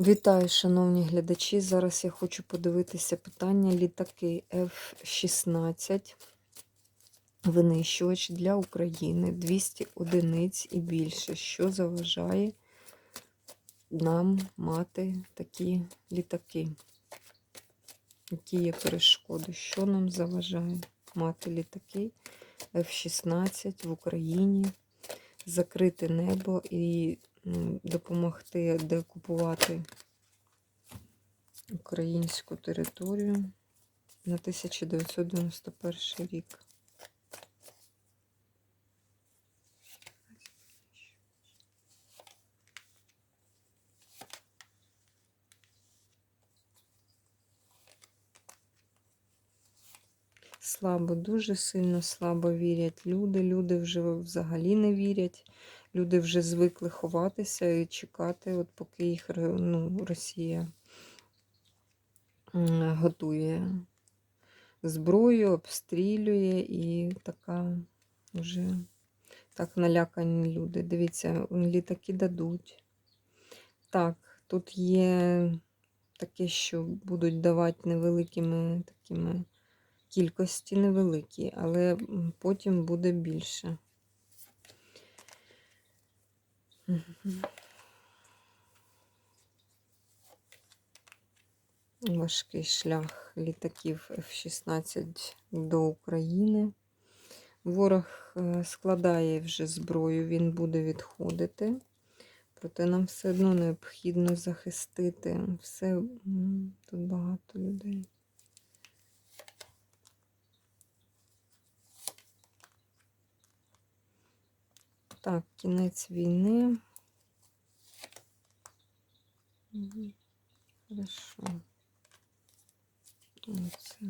Вітаю, шановні глядачі. Зараз я хочу подивитися питання літаки F-16. Винищувач для України 200 одиниць і більше. Що заважає нам мати такі літаки? Які є перешкоди? Що нам заважає мати літаки F-16 в Україні, закрити небо і допомогти декупувати українську територію на 1991 рік. Слабо, дуже сильно слабо вірять люди. Люди вже взагалі не вірять. Люди вже звикли ховатися і чекати, от поки їх ну, Росія готує зброю, обстрілює і така вже так налякані люди. Дивіться, літаки дадуть. Так, тут є таке, що будуть давати невеликими такими кількості невеликі, але потім буде більше. Важкий шлях літаків F-16 до України. Ворог е, складає вже зброю, він буде відходити. Проте нам все одно необхідно захистити. Все тут багато людей. Так, кінець війни. Хорошо. Оце.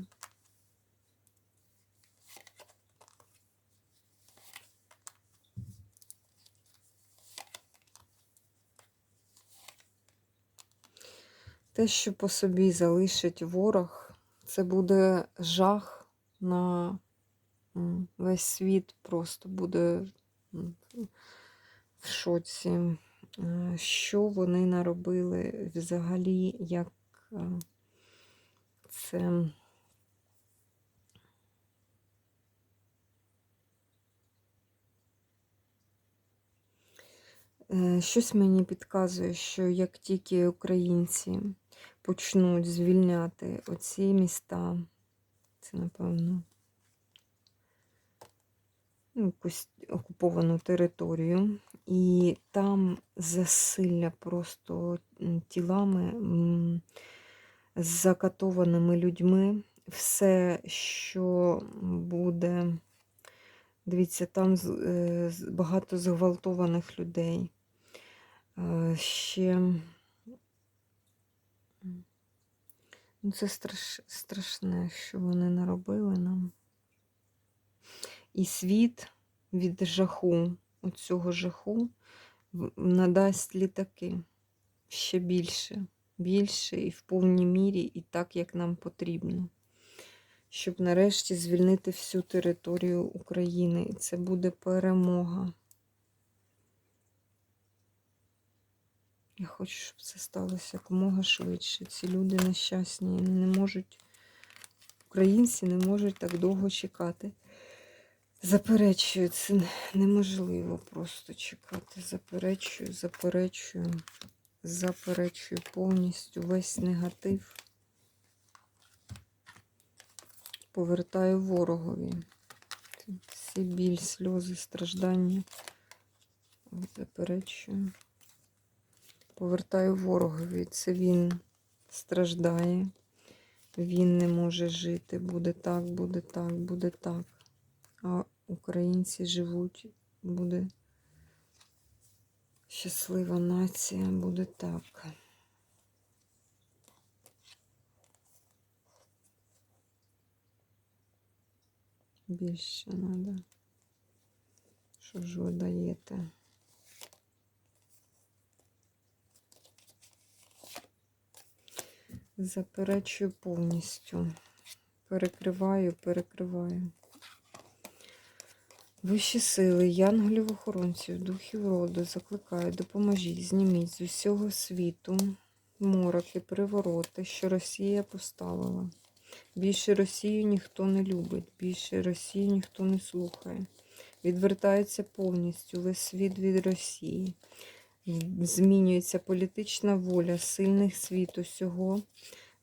Те, що по собі залишить ворог, це буде жах на весь світ, просто буде в шоці, що вони наробили взагалі, як це. Е, Щось мені підказує, що як тільки українці почнуть звільняти оці міста, це напевно якусь окуповану територію, і там засилля просто тілами, закатованими людьми, все, що буде. Дивіться, там е, багато зґвалтованих людей. Е, Ще ну, це страш, страшне, що вони наробили нам. І світ від жаху, оцього жаху, надасть літаки ще більше, більше і в повній мірі, і так, як нам потрібно. Щоб нарешті звільнити всю територію України. І це буде перемога. Я хочу, щоб це сталося якомога швидше. Ці люди нещасні, не можуть, українці не можуть так довго чекати. Заперечую, це неможливо просто чекати. Заперечую, заперечую, заперечую повністю весь негатив. Повертаю ворогові. Всі біль, сльози, страждання. Заперечую. Повертаю ворогові. Це він страждає. Він не може жити. Буде так, буде так, буде так. А українці живуть, буде щаслива нація, буде так. Більше треба. Що ж ви даєте? Заперечую повністю. Перекриваю, перекриваю. Вищі сили, янголів охоронців, духів роду, закликаю, допоможіть, зніміть з усього світу мороки, привороти, що Росія поставила. Більше Росію ніхто не любить, більше Росію ніхто не слухає. Відвертається повністю весь світ від Росії. Змінюється політична воля сильних світу всього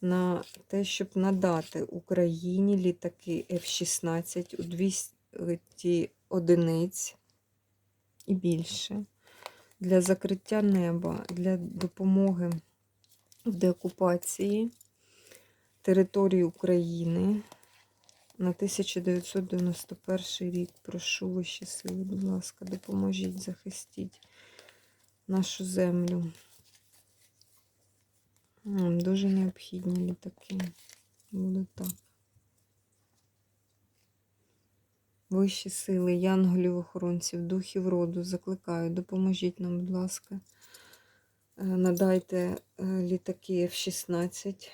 на те, щоб надати Україні літаки F-16 у 200 одиниць і більше для закриття неба, для допомоги в деокупації території України на 1991 рік. Прошу вищі сили, будь ласка, допоможіть, захистіть нашу землю. Дуже необхідні літаки. Буде так. Вищі сили, янголів, охоронців, духів роду, закликаю, допоможіть нам, будь ласка. Е, Надайте е, літаки F-16,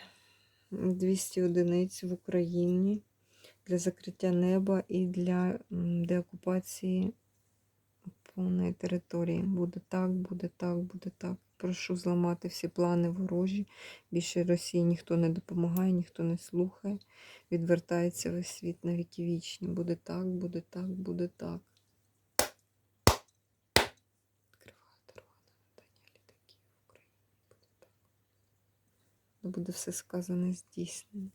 200 одиниць в Україні для закриття неба і для деокупації повної території. Буде так, буде так, буде так. Прошу зламати всі плани ворожі. Більше Росії ніхто не допомагає, ніхто не слухає. Відвертається весь світ на віки вічні. Буде так, буде так, буде так. Відкриваю дорогу на літаків в Україні. Буде так. Ну, Буде все сказане і здійснено.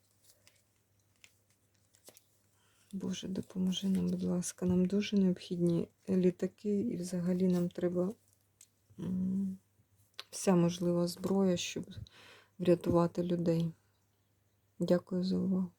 Боже, допоможи нам, будь ласка. Нам дуже необхідні літаки, і взагалі нам треба вся можлива зброя, щоб врятувати людей. Дякую за увагу.